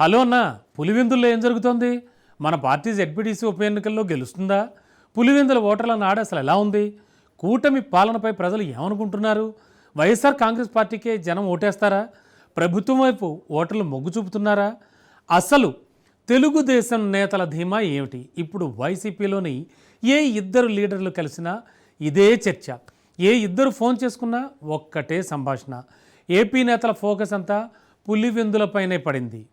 Hello అన్న పులివెందుల్లో ఏం జరుగుతోంది? మన పార్టీ జెడ్పీటీసీ ఉప ఎన్నికల్లో గెలుస్తుందా? పులివెందుల ఓటర్ల నాడు అసలు ఎలా ఉంది? కూటమి పాలనపై ప్రజలు ఏమనుకుంటున్నారు? వైఎస్ఆర్ కాంగ్రెస్ పార్టీకే జనం ఓటేస్తారా? ప్రభుత్వం వైపు ఓటర్లు మొగ్గు చూపుతున్నారా? అసలు తెలుగుదేశం నేతల ధీమా ఏమిటి? ఇప్పుడు వైసీపీలోని ఏ ఇద్దరు లీడర్లు కలిసినా ఇదే చర్చ. ఏ ఇద్దరు ఫోన్ చేసుకున్నా ఒక్కటే సంభాషణ. ఏపీ నేతల ఫోకస్ అంతా పులివెందులపైనే పడింది.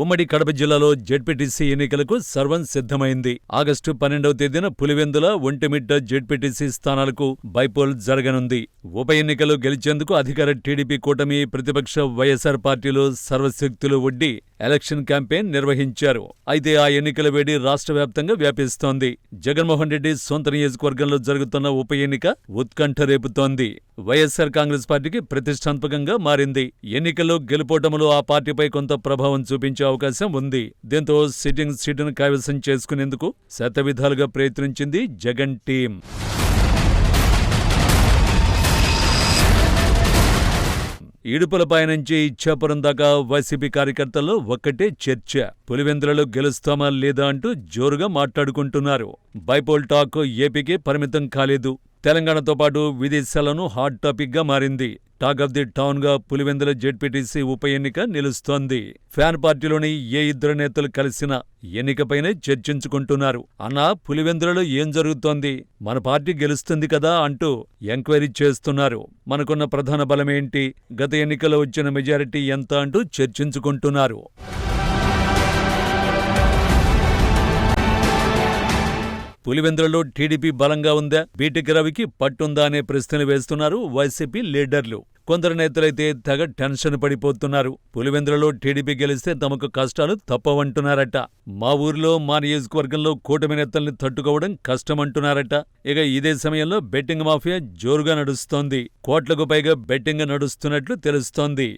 ఉమ్మడి కడప జిల్లాలో జెడ్పీటీసీ ఎన్నికలకు సర్వం సిద్ధమైంది. ఆగస్టు పన్నెండవ తేదీన పులివెందుల ఒంటిమిట్ట జెడ్పీటీసీ స్థానాలకు బైపోల్ జరగనుంది. ఉప ఎన్నికలు గెలిచేందుకు అధికార టీడీపీ కూటమి ప్రతిపక్ష వైఎస్ఆర్ పార్టీలు సర్వశక్తులు ఒడ్డి ఎలక్షన్ క్యాంపెయిన్ నిర్వహించారు. అయితే ఆ ఎన్నికల వేడి రాష్ట్ర వ్యాప్తంగా వ్యాపిస్తోంది. జగన్మోహన్ రెడ్డి సొంత నియోజకవర్గంలో జరుగుతున్న ఉప ఎన్నిక ఉత్కంఠ రేపుతోంది. వైఎస్సార్ కాంగ్రెస్ పార్టీకి ప్రతిష్టాత్మకంగా మారింది. ఎన్నికల్లో గెలుపోటములు ఆ పార్టీపై కొంత ప్రభావం చూపించే అవకాశం ఉంది. దీంతో సిట్టింగ్ సీటును కైవసం చేసుకునేందుకు శతవిధాలుగా ప్రయత్నించింది జగన్ టీం. ఇడుపులపై నుంచి ఇచ్చాపురం దాకా వైసీపీ కార్యకర్తల్లో ఒక్కటే చర్చ. పులివెందులలో గెలుస్తామా లేదా అంటూ జోరుగా మాట్లాడుకుంటున్నారు. బైపోల్ టాక్ ఏపీకి పరిమితం కాలేదు. తెలంగాణతో పాటు విదేశాలను హాట్ టాపిక్గా మారింది. టాక్ ఆఫ్ ది టౌన్గా పులివెందుల జెడ్పీటీసీ ఉప ఎన్నిక నిలుస్తోంది. ఫ్యాన్ పార్టీలోని ఏ ఇద్దరు నేతలు కలిసిన ఎన్నికపైనే చర్చించుకుంటున్నారు. అన్నా పులివెందులలో ఏం జరుగుతోంది? మన పార్టీ గెలుస్తుంది కదా అంటూ ఎంక్వైరీ చేస్తున్నారు. మనకున్న ప్రధాన బలమేంటి? గత ఎన్నికలో వచ్చిన మెజారిటీ ఎంత అంటూ చర్చించుకుంటున్నారు. పులివెందులలో టీడీపీ బలంగా ఉందా? బీటెక్ రవికి పట్టుందా అనే ప్రశ్నలు వేస్తున్నారు వైసీపీ లీడర్లు. కొందరు నేతలైతే తెగ టెన్షన్ పడిపోతున్నారు. పులివెందులలో టీడీపీ గెలిస్తే తమకు కష్టాలు తప్పవంటున్నారట. మా ఊరిలో మా నియోజకవర్గంలో కూటమి నేతల్ని తట్టుకోవడం కష్టమంటున్నారట. ఇక ఇదే సమయంలో బెట్టింగ్ మాఫియా జోరుగా నడుస్తోంది. కోట్లకు పైగా బెట్టింగ్ నడుస్తున్నట్లు తెలుస్తోంది.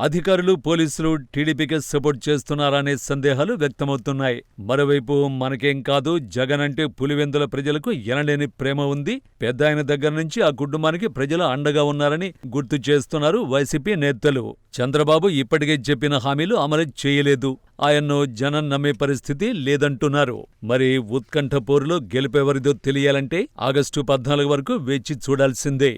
అధికారులు పోలీసులు టీడీపీకి సపోర్ట్ చేస్తున్నారనే సందేహాలు వ్యక్తమవుతున్నాయి. మరోవైపు మనకేం కాదు జగన్ అంటే పులివెందుల ప్రజలకు ఎనలేని ప్రేమ ఉంది. పెద్ద ఆయన దగ్గర నుంచి ఆ కుటుంబానికి ప్రజలు అండగా ఉన్నారని గుర్తు చేస్తున్నారు వైసీపీ నేతలు. చంద్రబాబు ఇప్పటికే చెప్పిన హామీలు అమలు చేయలేదు. ఆయన్ను జనం నమ్మే పరిస్థితి లేదంటున్నారు. మరి ఉత్కంఠపూర్లో గెలుపెవరిదో గెలిపేవరిదో తెలియాలంటే ఆగస్టు పద్నాలుగు వరకు వేచి చూడాల్సిందే.